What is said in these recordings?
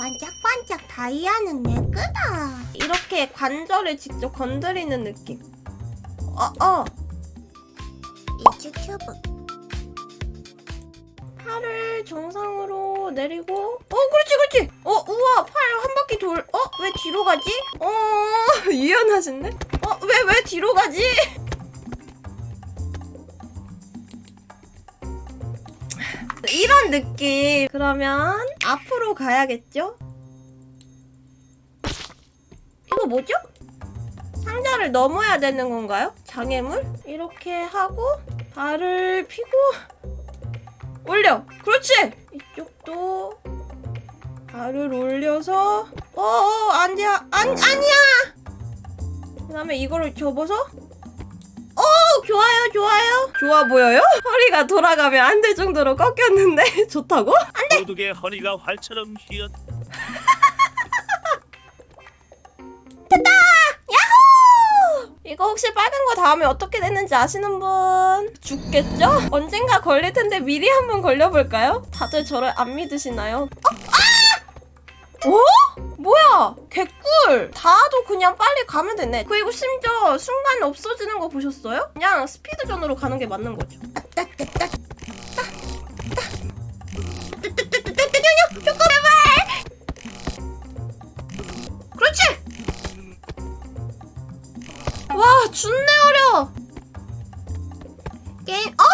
반짝반짝 다이아는 내 거다. 이렇게 관절을 직접 건드리는 느낌. 어, 어. 유튜브. 팔을 정상으로 내리고, 어, 그렇지, 그렇지. 어, 우와, 팔 한 바퀴 돌, 어, 왜 뒤로 가지? 어, 유연하신데? 어, 왜, 왜 뒤로 가지? 이런 느낌. 그러면 앞으로 가야겠죠? 이거 뭐죠? 상자를 넘어야 되는 건가요? 장애물? 이렇게 하고 발을 피고 올려. 그렇지. 이쪽도 발을 올려서 어어 안돼야 안 아니야. 그다음에 이거를 접어서 오 좋아요 좋아요 좋아 보여요? 허리가 돌아가면 안 될 정도로 꺾였는데 좋다고? 도둑의 허리가 활처럼 휘었 이거 혹시 빨간 거 다음에 어떻게 됐는지 아시는 분? 죽겠죠? 언젠가 걸릴 텐데 미리 한번 걸려볼까요? 다들 저를 안 믿으시나요? 어? 아! 어? 뭐야? 개꿀! 다도 그냥 빨리 가면 되네. 그리고 심지어 순간 없어지는 거 보셨어요? 그냥 스피드전으로 가는 게 맞는 거죠. 그렇지! 와, 준내 어려. 게임 어? 어!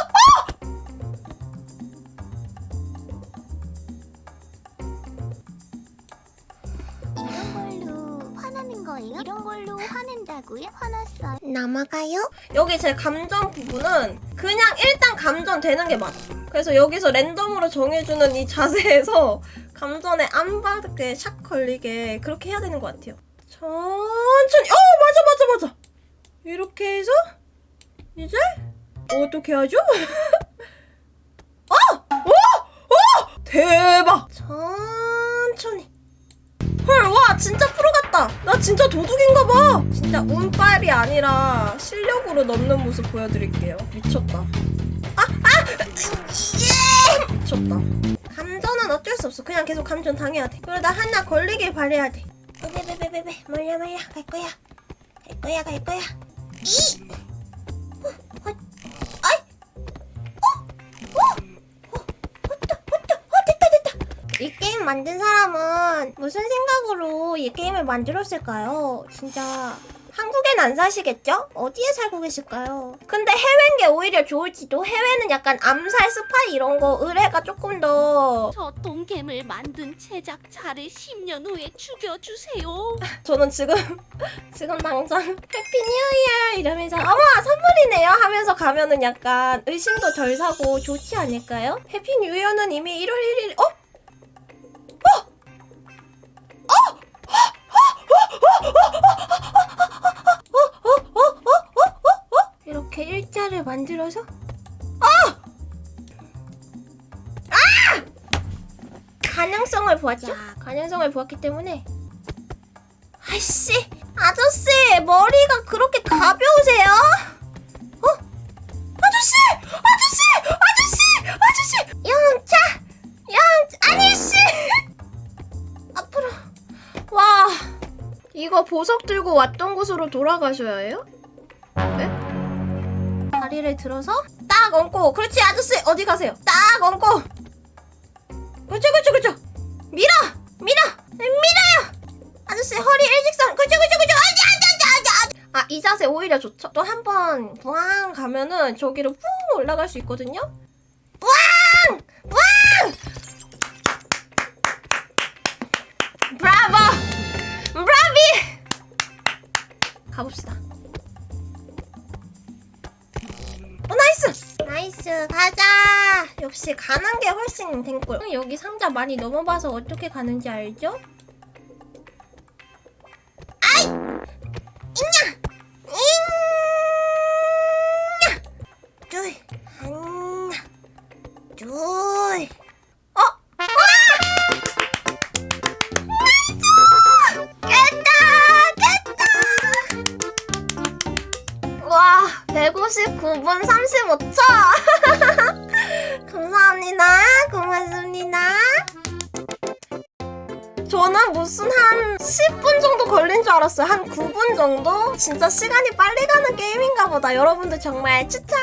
거예요? 이런 걸로 화낸다고요? 화났어요. 넘어가요? 여기 제 감전 부분은 그냥 일단 감전되는 게 맞아. 그래서 여기서 랜덤으로 정해주는 이 자세에서 감전에 안 받게 샥 걸리게 그렇게 해야 되는 것 같아요. 천천히. 어 맞아 맞아 맞아. 이렇게 해서 이제 어떻게 하죠? 어! 어! 어! 대박! 천천히. 헐, 와, 진짜 나 진짜 도둑인가 봐. 진짜 운빨이 아니라 실력으로 넣는 모습 보여드릴게요. 미쳤다. 아, 아! 예! 미쳤다. 감전은 어쩔 수 없어. 그냥 계속 감전 당해야 돼. 그러다 하나 걸리길 바래야 돼. 베베베베베, 말야 말야, 갈 거야. 갈 거야, 갈 거야. 이! 만든 사람은 무슨 생각으로 이 게임을 만들었을까요? 진짜 한국엔 안 사시겠죠? 어디에 살고 계실까요? 근데 해외인 게 오히려 좋을지도 해외는 약간 암살 스파이 이런 거 의뢰가 조금 더 저 똥개물 만든 제작자를 10년 후에 죽여주세요. 저는 지금 지금 당장 해피 뉴 이어 이러면서 어머 선물이네요 하면서 가면은 약간 의심도 덜 사고 좋지 않을까요? 해피 뉴 이어는 이미 1월 1일 어? 만들어서 아! 아! 가능성을 보았죠? 가능성을 보았기 때문에 아씨 아저씨 머리가 그렇게 가벼우세요? 어? 아저씨! 아저씨! 아저씨! 아저씨! 영차! 영 아니씨! 앞으로 와 이거 보석 들고 왔던 곳으로 돌아가셔야 해요? 네? 다리를 들어서 딱 얹고 그렇지 아저씨 어디 가세요? 딱 얹고. 그렇죠 그렇죠 그렇죠 밀어 밀어 밀어요. 아저씨 허리 일직선. 그렇죠 그렇죠 그렇죠 아자 아이 자세 오히려 좋죠. 또 한 번 부앙 가면은 저기로 푹 올라갈 수 있거든요 나이스 가자. 역시 가는 게 훨씬 된골 여기 상자 많이 넘어봐서 어떻게 가는지 알죠? 아이! 있냐? 있냐? 둘 하나 둘 와, 159분 35초. 감사합니다. 고맙습니다. 저는 무슨 한 10분 정도 걸린 줄 알았어요. 한 9분 정도? 진짜 시간이 빨리 가는 게임인가 보다. 여러분들 정말 추천!